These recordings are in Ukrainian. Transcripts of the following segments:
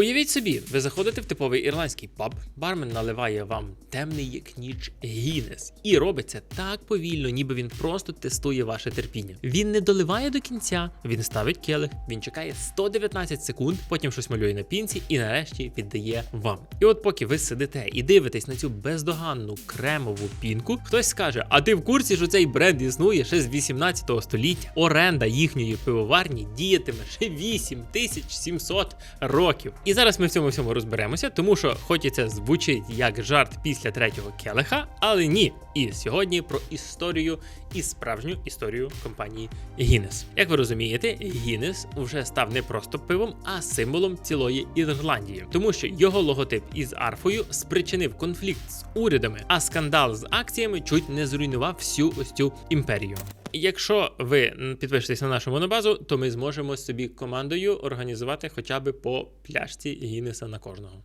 Уявіть собі, ви заходите в типовий ірландський паб, бармен наливає вам темний як ніч Гіннес і робить це так повільно, ніби він просто тестує ваше терпіння. Він не доливає до кінця, він ставить келих, він чекає 119 секунд, потім щось малює на пінці і нарешті віддає вам. І от поки ви сидите і дивитесь на цю бездоганну кремову пінку, хтось скаже: А ти в курсі, що цей бренд існує ще з 18 століття? Оренда їхньої пивоварні діятиме ще 8700 років. І зараз ми в цьому всьому розберемося, тому що, хоч і це звучить як жарт після третього келиха, але ні. І сьогодні про історію і справжню історію компанії Guinness. Як ви розумієте, Guinness вже став не просто пивом, а символом цілої Ірландії, тому що його логотип із арфою спричинив конфлікт з урядами, а скандал з акціями чуть не зруйнував всю ось цю імперію. Якщо ви підпишетесь на нашу монобазу, то ми зможемо собі командою організувати хоча б по пляшці Гіннеса на кожного.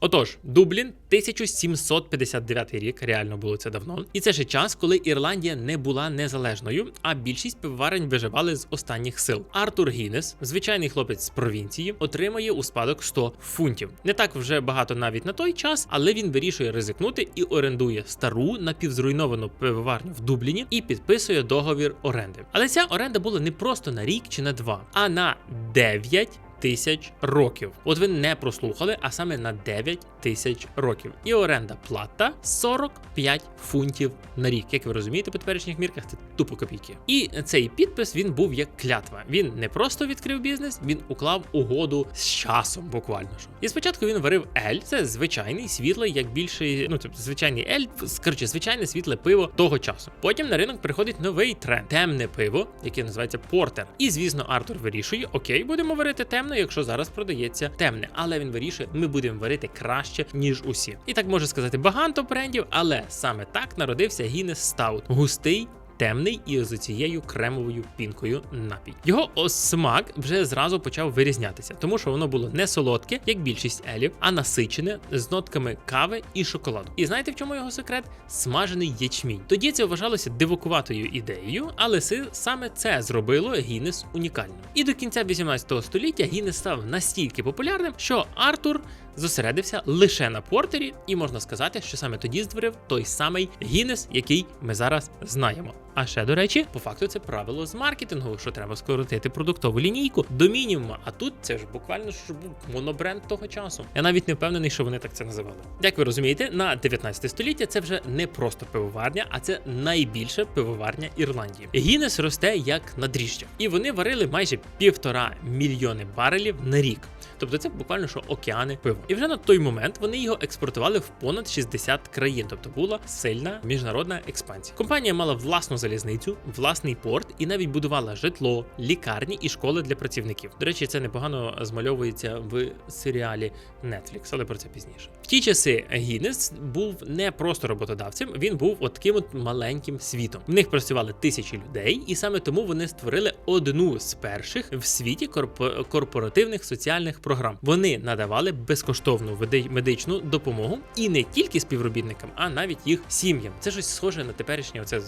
Отож, Дублін 1759 рік, реально було це давно. І це ще час, коли Ірландія не була незалежною, а більшість пивоварень виживали з останніх сил. Артур Гіннес, звичайний хлопець з провінції, отримує у спадок 100 фунтів. Не так вже багато навіть на той час, але він вирішує ризикнути і орендує стару напівзруйновану пивоварню в Дубліні і підписує договір оренди. Але ця оренда була не просто на рік чи на два, а на 9 тисяч років. От ви не прослухали, а саме на 9 тисяч років. І оренда плата 45 фунтів на рік. Як ви розумієте, по теперішніх мірках це тупо копійки. І цей підпис він був як клятва. Він не просто відкрив бізнес, він уклав угоду з часом, буквально що. І спочатку він варив ель, це звичайний світлий, як більший, ну тобто звичайний ель, коротше, звичайне світле пиво того часу. Потім на ринок приходить новий тренд темне пиво, яке називається портер. І звісно, Артур вирішує: окей, будемо варити темне, якщо зараз продається темне. Але він вирішує, ми будемо варити краще, ніж усі. І так може сказати багато брендів, але саме так народився Гіннес Стаут. густий. Темний і з цією кремовою пінкою напій. Його смак вже зразу почав вирізнятися, тому що воно було не солодке, як більшість елів, а насичене з нотками кави і шоколаду. І знаєте, в чому його секрет? Смажений ячмінь. Тоді це вважалося дивакуватою ідеєю, але саме це зробило Гіннес унікальним. І до кінця 18 століття Гіннес став настільки популярним, що Артур зосередився лише на портері, і можна сказати, що саме тоді створив той самий Гіннес, який ми зараз знаємо. А ще до речі, по факту це правило з маркетингу, що треба скоротити продуктову лінійку до мінімума. А тут це ж буквально ж був монобренд того часу. Я навіть не впевнений, що вони так це називали. Як ви розумієте, на 19 століття це вже не просто пивоварня, а це найбільша пивоварня Ірландії. Гіннес росте як на дріжджах, і вони варили майже півтора мільйони барелів на рік. Тобто це буквально що океани пива. І вже на той момент вони його експортували в понад 60 країн, тобто була сильна міжнародна експансія. Компанія мала власну залізницю, власний порт і навіть будувала житло, лікарні і школи для працівників. До речі, це непогано змальовується в серіалі Netflix, але про це пізніше. В ті часи Гіннес був не просто роботодавцем, він був от таким от маленьким світом. В них працювали тисячі людей, і саме тому вони створили одну з перших в світі корпо- корпоративних соціальних програм. Вони надавали безкоштовну медичну допомогу і не тільки співробітникам, а навіть їх сім'ям. Це щось схоже на теперішні оце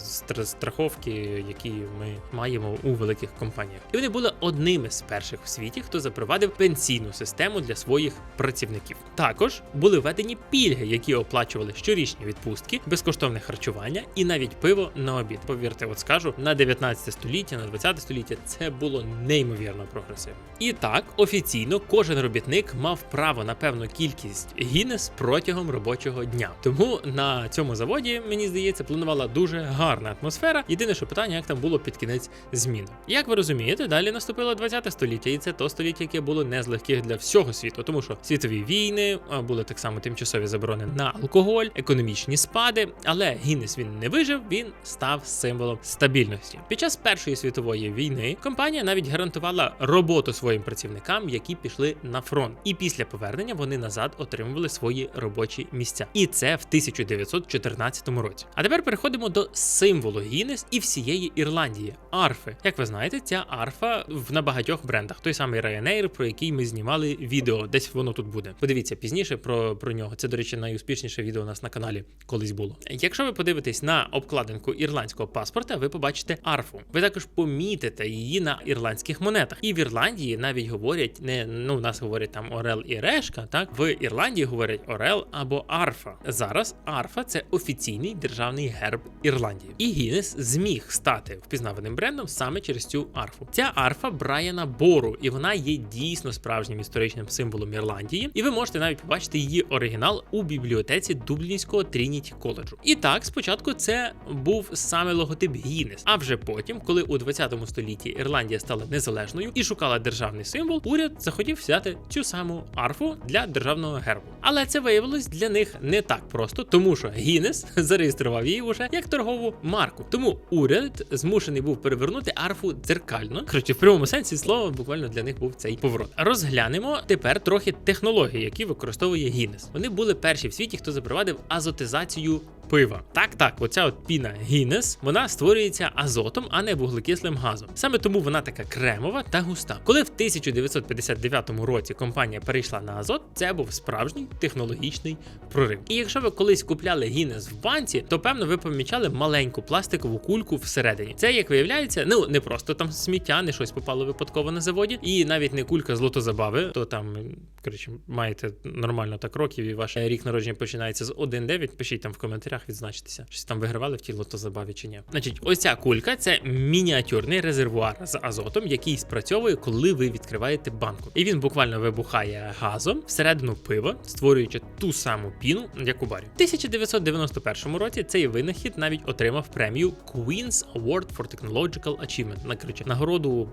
страховки, які ми маємо у великих компаніях. І вони були одними з перших в світі, хто запровадив пенсійну систему для своїх працівників. Також були введені пільги, які оплачували щорічні відпустки, безкоштовне харчування і навіть пиво на обід. Повірте, от скажу, на 19 століття, на 20 століття це було неймовірно прогресивно. І так, офіційно кожен робітник мав право на певну кількість Гіннес протягом робочого дня. Тому на цьому заводі, мені здається, планувала дуже гарна атмосфера. Єдине, що питання, як там було під кінець змін. Як ви розумієте, далі наступило 20 століття, і це то століття, яке було не з легких для всього світу, тому що світові війни були так само тимчасові заборони на алкоголь, економічні спади. Але Гіннес він не вижив, він став символом стабільності. Під час Першої світової війни компанія навіть гарантувала роботу своїм працівникам, які пішли на фронт. І після повернення вони вони назад отримували свої робочі місця. І це в 1914 році. А тепер переходимо до символу Гіннес і всієї Ірландії арфи. Як ви знаєте, ця арфа в на багатьох брендах. Той самий Ryanair, про який ми знімали відео. Десь воно тут буде. Подивіться пізніше про, про нього. Це, до речі, найуспішніше відео у нас на каналі колись було. Якщо ви подивитесь на обкладинку ірландського паспорта, ви побачите арфу. Ви також помітите її на ірландських монетах. І в Ірландії навіть говорять не ну, у нас говорять там Орел і Решка. Так в Ірландії говорять Орел або Арфа. Зараз Арфа це офіційний державний герб Ірландії. І Гіннес зміг стати впізнаваним брендом саме через цю арфу. Ця арфа Брайана Бору, і вона є дійсно справжнім історичним символом Ірландії. І ви можете навіть побачити її оригінал у бібліотеці Дублінського Трініті коледжу. І так, спочатку це був саме логотип Гіннес, а вже потім, коли у 20 столітті Ірландія стала незалежною і шукала державний символ, уряд захотів взяти цю саму арфу для державного гербу. Але це виявилось для них не так просто, тому що Гіннес зареєстрував її уже як торгову марку. Тому уряд змушений був перевернути арфу дзеркально. Коротше, в прямому сенсі слова буквально для них був цей поворот. Розглянемо тепер трохи технології, які використовує Гіннес. Вони були перші в світі, хто запровадив азотизацію. Пива. Так, так, оця от піна Гіннес, вона створюється азотом, а не вуглекислим газом. Саме тому вона така кремова та густа. Коли в 1959 році компанія перейшла на азот, це був справжній технологічний прорив. І якщо ви колись купляли Гіннес в банці, то певно ви помічали маленьку пластикову кульку всередині. Це, як виявляється, ну не просто там сміття, не щось попало випадково на заводі, і навіть не кулька злотозабави, то там коротше маєте нормально так років, і ваш рік народження починається з 1.9, Пишіть там в коментарях, відзначитися, щось там вигравали в тій лотозабаві чи ні. Значить, ось ця кулька це мініатюрний резервуар з азотом, який спрацьовує, коли ви відкриваєте банку. І він буквально вибухає газом всередину пива, створюючи ту саму піну, як у барі. В 1991 році цей винахід навіть отримав премію Queen's Award for Technological Achievement, на коротше, нагороду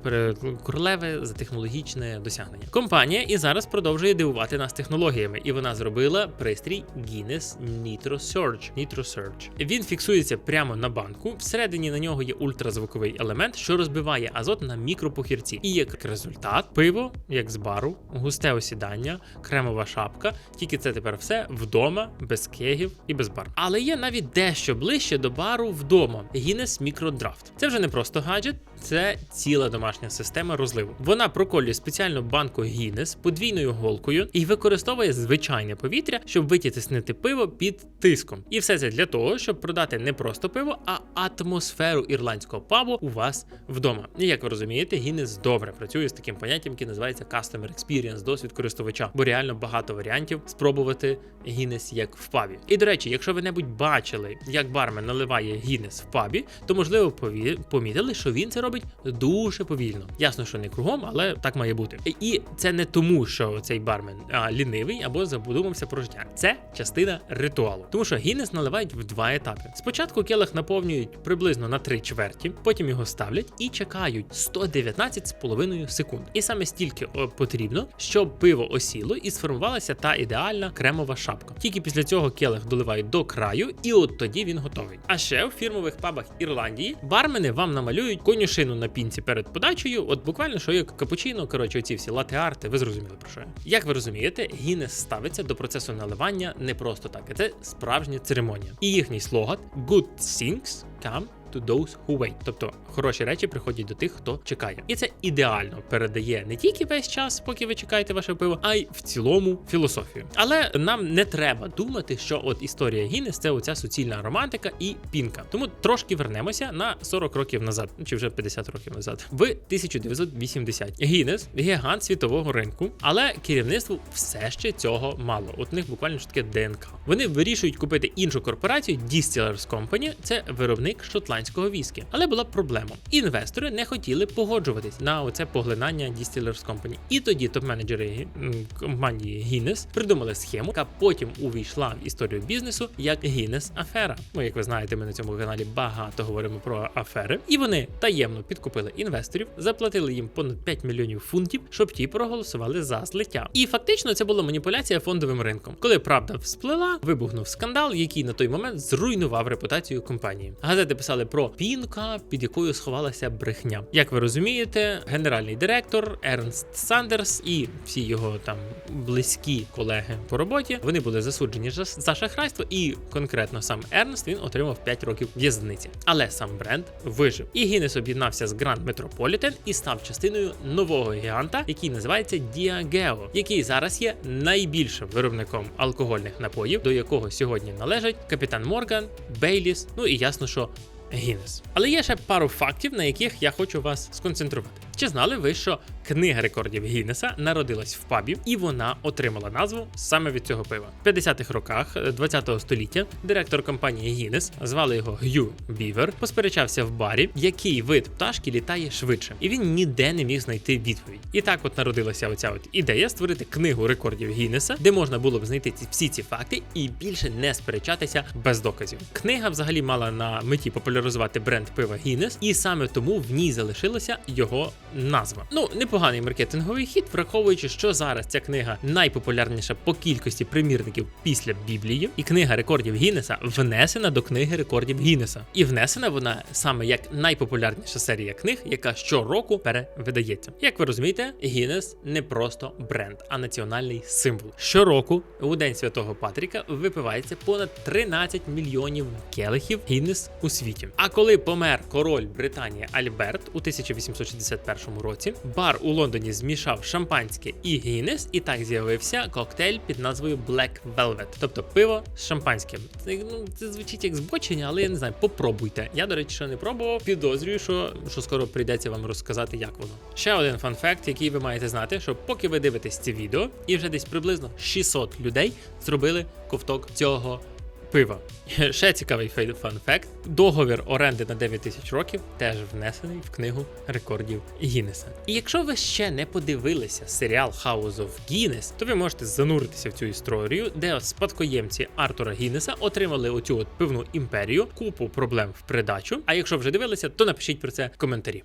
королеви за технологічне досягнення. Компанія і зараз продовжує дивувати нас технологіями, і вона зробила пристрій Guinness Nitro Surge. Nitro Surge. Він фіксується прямо на банку. Всередині на нього є ультразвуковий елемент, що розбиває азот на мікропохірці. І як результат, пиво, як з бару, густе осідання, кремова шапка. Тільки це тепер все вдома, без кегів і без бар. Але є навіть дещо ближче до бару вдома. Guinness Microdraft. Це вже не просто гаджет, це ціла домашня система розливу. Вона проколює спеціальну банку Guinness подвійною голкою і використовує звичайне повітря, щоб витіснити пиво під тиском. І все це для того, щоб продати не просто пиво, а атмосферу ірландського пабу у вас вдома. І як ви розумієте, Guinness добре працює з таким поняттям, яке називається Customer Experience, досвід користувача, бо реально багато варіантів спробувати Guinness як в пабі. І до речі, якщо ви небудь бачили, як бармен наливає Guinness в пабі, то можливо пові- помітили, що він це робить дуже повільно. Ясно, що не кругом, але так має бути. І це не тому, що цей бармен а, лінивий або забудумався про життя. Це частина ритуалу. Тому що Гіннес наливають в два етапи. Спочатку келих наповнюють приблизно на три чверті, потім його ставлять і чекають 119,5 секунд. І саме стільки потрібно, щоб пиво осіло і сформувалася та ідеальна кремова шапка. Тільки після цього келих доливають до краю, і от тоді він готовий. А ще в фірмових пабах Ірландії бармени вам намалюють конюшину на пінці перед подачею. От буквально що як капучино, коротше, оці всі латеарти, ви зрозуміли про що я. Як ви розумієте, Гіннес ставиться до процесу наливання не просто так, а це справжня церемонія. І їхній слоган Good things come to those who wait. Тобто хороші речі приходять до тих, хто чекає. І це ідеально передає не тільки весь час, поки ви чекаєте ваше пиво, а й в цілому філософію. Але нам не треба думати, що от історія Гіннес це оця суцільна романтика і пінка. Тому трошки вернемося на 40 років назад, чи вже 50 років назад, в 1980. Гіннес гігант світового ринку, але керівництву все ще цього мало. От них буквально ж таке ДНК. Вони вирішують купити іншу корпорацію Distillers Company, це виробник шотландського віскі. Але була проблема. Інвестори не хотіли погоджуватись на оце поглинання Distillers Company. І тоді топ-менеджери компанії Guinness придумали схему, яка потім увійшла в історію бізнесу як Guinness афера. Ну, як ви знаєте, ми на цьому каналі багато говоримо про афери. І вони таємно підкупили інвесторів, заплатили їм понад 5 мільйонів фунтів, щоб ті проголосували за злиття. І фактично це була маніпуляція фондовим ринком. Коли правда всплила, вибухнув скандал, який на той момент зруйнував репутацію компанії. Газети писали про пінка, під якою сховалася брехня. Як ви розумієте, генеральний директор Ернст Сандерс і всі його там близькі колеги по роботі вони були засуджені за- шахрайство, і конкретно сам Ернст він отримав 5 років в'язниці. Але сам бренд вижив. І Гіннес об'єднався з Grand Metropolitan і став частиною нового гіганта, який називається Diageo, який зараз є найбільшим виробником алкогольних напоїв, до якого сьогодні належать Капітан Морган, Бейліс, ну і ясно, що Гіннес. Але є ще пару фактів, на яких я хочу вас сконцентрувати. Чи знали ви, що книга рекордів Гіннеса народилась в пабі, і вона отримала назву саме від цього пива? В 50-х роках 20-го століття директор компанії Гіннес, звали його Г'ю Бівер, посперечався в барі, який вид пташки літає швидше, і він ніде не міг знайти відповідь. І так от народилася оця от ідея створити книгу рекордів Гіннеса, де можна було б знайти ці всі ці факти і більше не сперечатися без доказів. Книга взагалі мала на меті популяризувати бренд пива Гіннес, і саме тому в ній залишилася його назва. Ну, непоганий маркетинговий хід, враховуючи, що зараз ця книга найпопулярніша по кількості примірників після Біблії, і книга рекордів Гіннеса внесена до книги рекордів Гіннеса. І внесена вона саме як найпопулярніша серія книг, яка щороку перевидається. Як ви розумієте, Гіннес не просто бренд, а національний символ. Щороку у день святого Патріка випивається понад 13 мільйонів келихів Гіннес у світі. А коли помер король Британії Альберт у 1861 році, бар у Лондоні змішав шампанське і Гіннес, і так з'явився коктейль під назвою Black Velvet, тобто пиво з шампанським. Це, ну, це звучить як збочення, але я не знаю, попробуйте. Я, до речі, ще не пробував. Підозрюю, що, що скоро прийдеться вам розказати, як воно. Ще один фан-факт, який ви маєте знати, що поки ви дивитесь це відео, і вже десь приблизно 600 людей зробили ковток цього пива. Ще цікавий фан-факт. Договір оренди на 9 тисяч років теж внесений в книгу рекордів Гіннеса. І якщо ви ще не подивилися серіал House of Guinness, то ви можете зануритися в цю історію, де спадкоємці Артура Гіннеса отримали оцю от пивну імперію, купу проблем в придачу. А якщо вже дивилися, то напишіть про це в коментарі.